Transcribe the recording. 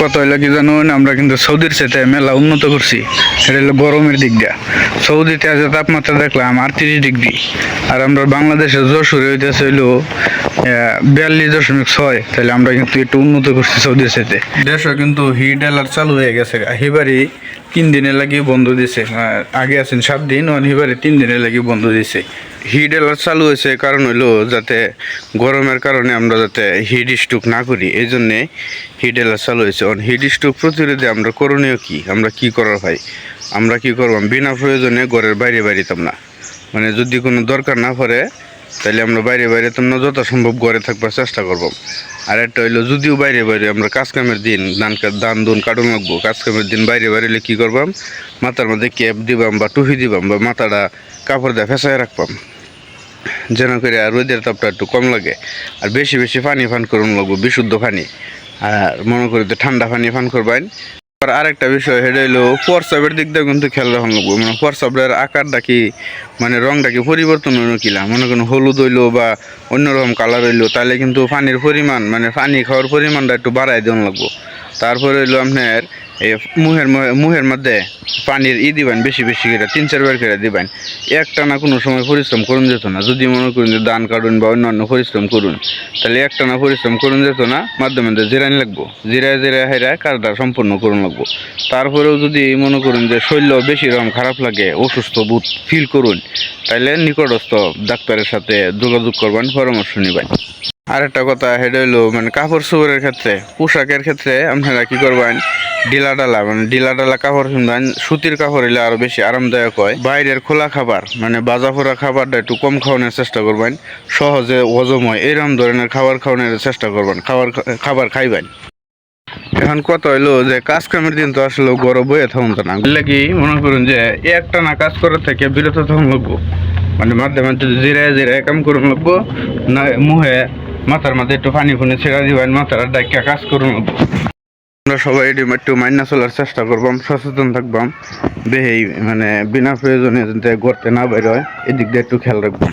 কত হইল কি জানুন আমরা কিন্তু সৌদির সাথে মেলা উন্নত করছি। এটা হলো গরমের দিক দিয়া। সৌদিতে আছে তাপমাত্রা দেখলাম আটত্রিশ ডিগ্রি, আর আমরা বাংলাদেশের যশোরে হইতেছে হইল বিয়াল্লিশ দশমিক ছয়। তাহলে আমরা কিন্তু একটু উন্নত করছি সৌদির সাথে দেশও কিন্তু হিট অ্যালার্ট চালু হয়ে গেছে। হিবারি তিন দিনের লাগি বন্ধ দিছে। আগে আছেন সাত দিন হিবারি তিন দিনের লাগি বন্ধ দিছে। হিট অ্যালার্ট চালু হয়েছে, কারণ হইল যাতে গরমের কারণে আমরা যাতে হিট স্ট্রোক না করি এই জন্যে হিট অ্যালার্ট চালু হয়েছে। অন হিট স্ট্রোক প্রতিরোধে আমরা করণীয় কি? আমরা কি করার ভাই? আমরা কি করবাম বিনা প্রয়োজনে ঘরের বাইরে বাইরিতাম না। মানে যদি কোনো দরকার না পড়ে তাহলে আমরা বাইরে বাইরে তো যত সম্ভব ঘরে থাকবার চেষ্টা করব। আর একটা হইল, যদিও বাইরে বাইরে আমরা কাজ কামের দিন কা- ধান, দুন, কাটন লাগবো কাজ কামের দিন বাইরে বাইরে কী করবাম? মাথার মধ্যে ক্যাপ দিবাম বা টুপি দিবাম বা মাথাটা কাপড় দিয়ে ফেসায় রাখবাম। যেন করে আর রোদের তাপটা একটু কম লাগে। আর বেশি বেশি পানি ফান করুন লাগবো, বিশুদ্ধ পানি। আর মনে করি তো ঠান্ডা পানি ফান করবেন আর আরেকটা বিষয়, সেটা হইল হোয়াটসঅ্যাপের দিক দিয়ে কিন্তু খেয়াল রাখা লাগবো মানে হোয়াটসঅ্যাপের আকারটা কি মানে রংটা কি পরিবর্তন হইল কিলা? মনে করেন হলুদ হইল বা অন্যরকম কালার হইল, তাহলে কিন্তু পানির পরিমাণ মানে পানি খাওয়ার পরিমাণটা একটু বাড়াই দেওয়া লাগবো। তারপরে হইল আপনার এই মুহের মুহের মধ্যে পানির ই দিবেন বেশি বেশি করে, তিন চারবার করে দিবেন। একটা না কোনো সময় পরিশ্রম করুন যেত না। যদি মনে করুন যে দান কাটুন বা অন্যান্য পরিশ্রম করুন, তাহলে একটা না পরিশ্রম করুন যেত না মাধ্যমে জিরানি লাগবো। জিরায় জিরায় হেরায় কাজটা সম্পূর্ণ করুন লাগবো। তারপরেও যদি মনে করুন যে শরীর বেশি রকম খারাপ লাগে, অসুস্থ বোধ ফিল করুন, তাহলে নিকটস্থ ডাক্তারের সাথে যোগাযোগ করবেন, পরামর্শ নিবেন। আরেকটা কথা, সেটা হইল মানে কাপড় চোপড়ের ক্ষেত্রে, পোশাকের ক্ষেত্রে আপনারা কি করবেন? ডিলা ডালা মানে ডিলা ডালা কাপড় কিনবেন সুতির কাপড় হইলে আরও বেশি আরামদায়ক হয়। বাইরের খোলা খাবার মানে বাজা ফোরা খাবারটা একটু কম খাওয়ানোর চেষ্টা করবেন, সহজে হজম হয় এরকম ধরনের খাবার খাওয়ানোর চেষ্টা করবেন, খাবার খাবার খাইবেন। এখন কত হইল যে, কাজ কামের দিন তো আসলে গরম বয়ে থাকুন তো না। লাগি মনে করুন যে একটা না কাজ করার থেকে বিরত থাকুন লাগবো। মানে মাধ্যমে জিরায় জিরায় কাম করুন লাগবো, না মুহে মাথার মাঝে একটু পানি ফুনে ছেড়া দিবেন মাথার দায়িত্ব কাজ করুন। আমরা সবাই এটি একটু মাইনা চলার চেষ্টা করবাম সচেতন থাকবাম বেহে মানে বিনা প্রয়োজনে যাতে গড়তে না বেরোয় এদিক দিয়ে একটু খেয়াল রাখবাম